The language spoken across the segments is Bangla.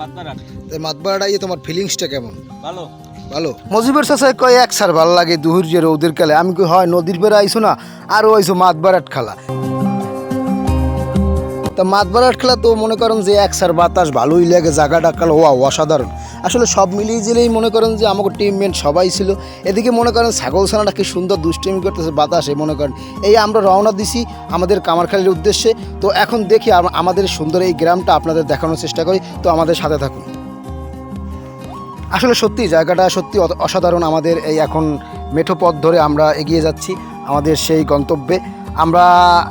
মাতবারাট মাতবাড়াটা ইয়ে তোমার ফিলিংসটা কেমন? ভালো। ভালো। মজিবের চাষে কয় এক সার ভালো লাগে দুহুর যে রৌদের কালে। আমি কই হয় নদীর আইসো না? মাতবাড়াট খেলা। তা মাতবাড়াট খেলা তো মনে করেন যে এক সার বাতাস ভালোই লাগে জায়গাটা খেলা ওয়া অসাধারণ। আসলে সব মিলিয়ে জিলেই মনে করেন যে আমাকে টিমমেট সবাই ছিল। এদিকে মনে করেন ছাগল ছানাটা কি সুন্দর দুষ্টিমি করতেছে, বাতাসে মনে করেন। এই আমরা রওনা দিছি আমাদের কামারখালির উদ্দেশ্যে। তো এখন দেখি আমাদের সুন্দর এই গ্রামটা আপনাদের দেখানোর চেষ্টা করি। তো আমাদের সাথে থাকুন। আসলে সত্যি জায়গাটা সত্যি অসাধারণ আমাদের এই এখন মেঠো পথ ধরে আমরা এগিয়ে যাচ্ছি আমাদের সেই গন্তব্যে। আমরা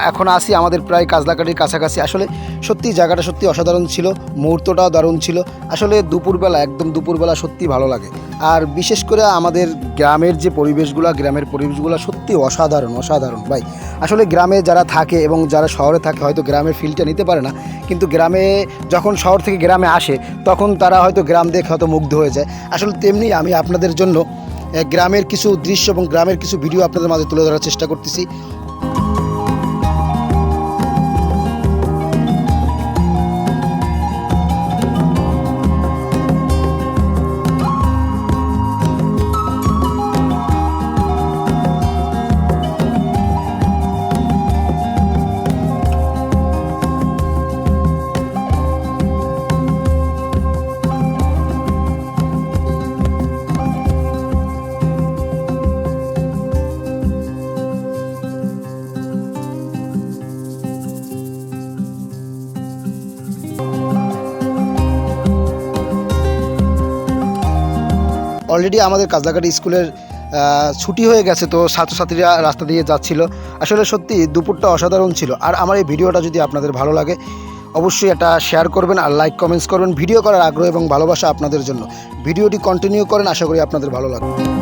এখন আসি আমাদের প্রায় কাজলাকাটির কাছাকাছি। আসলে সত্যি জায়গাটা সত্যি অসাধারণ ছিল, মুহূর্তটাও দারুণ ছিল। আসলে দুপুরবেলা, একদম দুপুরবেলা সত্যি ভালো লাগে। আর বিশেষ করে আমাদের গ্রামের যে পরিবেশগুলো, গ্রামের পরিবেশগুলো সত্যি অসাধারণ অসাধারণ। ভাই, আসলে গ্রামে যারা থাকে এবং যারা শহরে থাকে, হয়তো গ্রামের ফিলটা নিতে পারে না। কিন্তু গ্রামে যখন শহর থেকে গ্রামে আসে, তখন তারা হয়তো গ্রাম দেখে হয়তো মুগ্ধ হয়ে যায়। আসলে তেমনি আমি আপনাদের জন্য গ্রামের কিছু দৃশ্য এবং গ্রামের কিছু ভিডিও আপনাদের মাঝে তুলে ধরার চেষ্টা করতেছি। অলরেডি আমাদের কাজলাকাটি স্কুলের ছুটি হয়ে গেছে তো ছাত্রছাত্রীরা রাস্তা দিয়ে যাচ্ছিল। আসলে সত্যি দুপুরটা অসাধারণ ছিল। আর আমার এই ভিডিওটা যদি আপনাদের ভালো লাগে, অবশ্যই এটা শেয়ার করবেন আর লাইক কমেন্টস করবেন। ভিডিও করার আগ্রহ এবং ভালোবাসা আপনাদের জন্য। ভিডিওটি কন্টিনিউ করেন, আশা করি আপনাদের ভালো লাগবে।